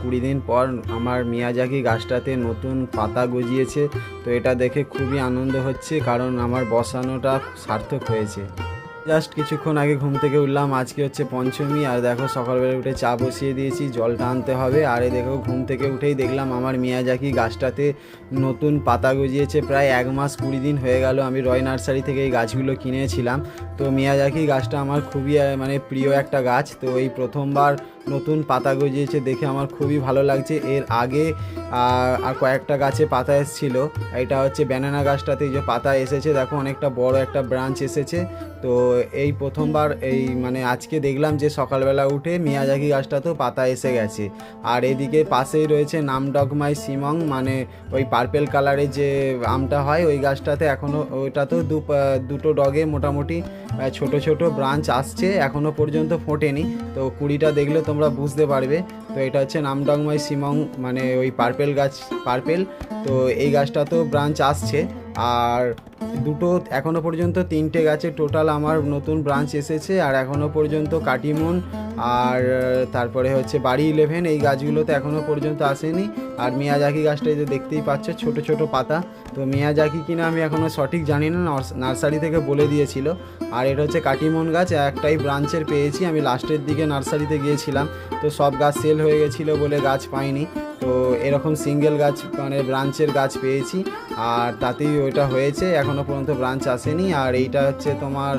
কুড়ি দিন পর আমার মিয়াজাকি গাছটাতে নতুন পাতা গজিয়েছে, তো এটা দেখে খুবই আনন্দ হচ্ছে কারণ আমার বসানোটা সার্থক হয়েছে। জাস্ট কিছুক্ষণ আগে ঘুম থেকে উঠলাম, আজকে হচ্ছে পঞ্চমী, আর দেখো সকালবেলা উঠে চা বসিয়ে দিয়েছি, জলটা আনতে হবে, আর এই দেখো ঘুম থেকে উঠেই দেখলাম আমার মিয়াজাকি গাছটাতে নতুন পাতা গজিয়েছে, প্রায় এক মাস কুড়ি দিন হয়ে গেল আমি রয় নার্সারি থেকে এই গাছগুলো কিনেছিলাম। তো মিয়াজাকি গাছটা আমার খুবই মানে প্রিয় একটা গাছ, তো এই প্রথমবার নতুন পাতা গজিয়েছে দেখে আমার খুবই ভালো লাগছে। এর আগে আর কয়েকটা গাছে পাতা এসেছিল। এটা হচ্ছে ব্যানানা গাছটাতে যে পাতা এসেছে, দেখো অনেকটা বড় একটা ব্রাঞ্চ এসেছে। তো এই প্রথমবার এই মানে আজকে দেখলাম যে সকালবেলা উঠে মিয়াজাকি গাছটাতেও পাতা এসে গেছে। আর এদিকে পাশেই রয়েছে নামডগমাই সিমং মানে ওই পার্পেল কালারের যে আমটা হয়, ওই গাছটাতে এখনও ওইটাতেও দু দুটো ডগে মোটামুটি ছোট ছোট ব্রাঞ্চ আসছে এখনও পর্যন্ত ফোটেনি। তো কুড়িটা দেখলে তোমরা বুঝতে পারবে। তো এটা হচ্ছে নামডংমাই সিমং মানে ওই পার্পেল গাছ, পার্পেল। তো এই গাছটা তো ব্রাঞ্চ আসছে। আর দুটো এখনও পর্যন্ত তিনটে গাছে টোটাল আমার নতুন ব্রাঞ্চ এসেছে, আর এখনও পর্যন্ত কাটিমন আর তারপরে হচ্ছে বাড়ি ইলেভেন এই গাছগুলোতে এখনও পর্যন্ত আসেনি। আর মিয়াজাকি গাছটা যে দেখতেই পাচ্ছ, ছোট ছোট পাতা। তো মিয়াজাকি কিনা আমি এখনও সঠিক জানি না, নার্স- নার্সারি থেকে বলে দিয়েছিল। আর এটা হচ্ছে কাটিমন গাছ, একটাই ব্রাঞ্চের পেয়েছি, আমি লাস্টের দিকে নার্সারিতে গিয়েছিলাম। তো সব গাছ সেল হয়ে গেছিল বলে গাছ পাইনি। তো এরকম সিঙ্গেল গাছ মানে ব্রাঞ্চের গাছ পেয়েছি। আর তাতেই ওইটা হয়েছে এখনও পর্যন্ত ব্রাঞ্চ আসেনি। আর এইটা হচ্ছে তোমার,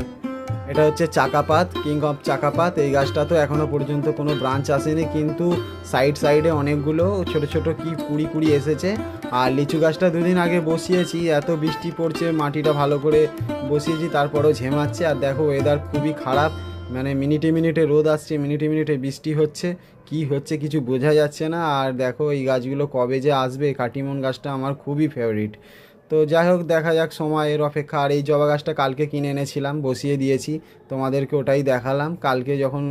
এটা হচ্ছে চাকাপাত কিং অফ চাকাপাত। এই গাছটা তো এখনও পর্যন্ত কোনো ব্রাঞ্চ আসেনি, কিন্তু সাইড সাইডে অনেকগুলো ছোট ছোট কি কুড়ি কুড়ি এসেছে। আর লিচু গাছটা দুদিন আগে বসিয়েছি, এত বৃষ্টি পড়ছে, মাটিটা ভালো করে বসিয়েছি, তারপরেও ঝেমাচ্ছে। আর দেখো ওয়েদার খুবই খারাপ। মানে মিনিটে মিনিটে রোদ আসছে, মিনিটে মিনিটে বৃষ্টি হচ্ছে। কি হচ্ছে কিছু বোঝা যাচ্ছে না। আর দেখো, এই গাছগুলো কবে যে আসবে, কাটিমন গাছটা আমার খুবই ফেভারিট তো যাই হোক, দেখা যাক সময়ের অপেক্ষা। আর এই জবা গাছটা কালকে কিনে এনেছিলাম, বসিয়ে দিয়েছি। তোমাদেরকে ওটাই দেখালাম। কালকে যখন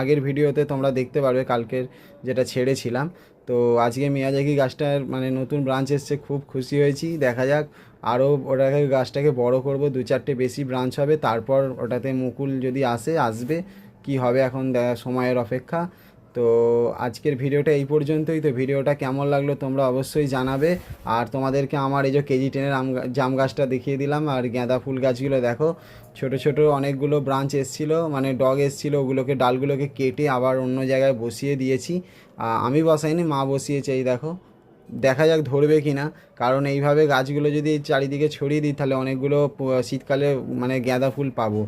আগের ভিডিওতে তোমরা দেখতে পারবে কালকের যেটা ছেড়েছিলাম। তো আজকে মিয়াজাকি গাছটার মানে নতুন ব্রাঞ্চ এসছে, খুব খুশি হয়েছি। দেখা যাক আরও ওটাকে, গাছটাকে বড় করব, দু চারটে বেশি ব্রাঞ্চ হবে। তারপর ওটাতে মুকুল যদি আসে, আসবে, কি হবে এখন সময়ের অপেক্ষা। তো আজকের ভিডিওটা এই পর্যন্তই। তো ভিডিওটা কেমন লাগল তোমরা অবশ্যই জানাবে। আর তোমাদেরকে আমার এই যে কেজি টেনের আম জাম গাছটা দেখিয়ে দিলাম, আর গাঁদা ফুল গাছগুলো দেখো। ছোট ছোট অনেকগুলো ব্রাঞ্চ এসছিলো মানে ডগ এসছিলো, ওগুলোকে, ডালগুলোকে কেটে আবার অন্য জায়গায় বসিয়ে দিয়েছি। আমি বসাইনি, মা বসিয়েছে, এই দেখো। দেখা যাক ধরবে কি না কারণ এইভাবে গাছগুলো যদি চারিদিকে ছড়িয়ে দিই, তাহলে অনেকগুলো শীতকালে মানে গাঁদা ফুল পাবো।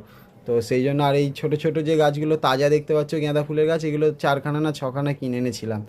তো সেই জন্য আর এই ছোটো ছোটো যে গাছগুলো তাজা দেখতে পাচ্ছ, গাঁদা ফুলের গাছ, এগুলো চারখানা না ছখানা কিনে এনেছিলাম।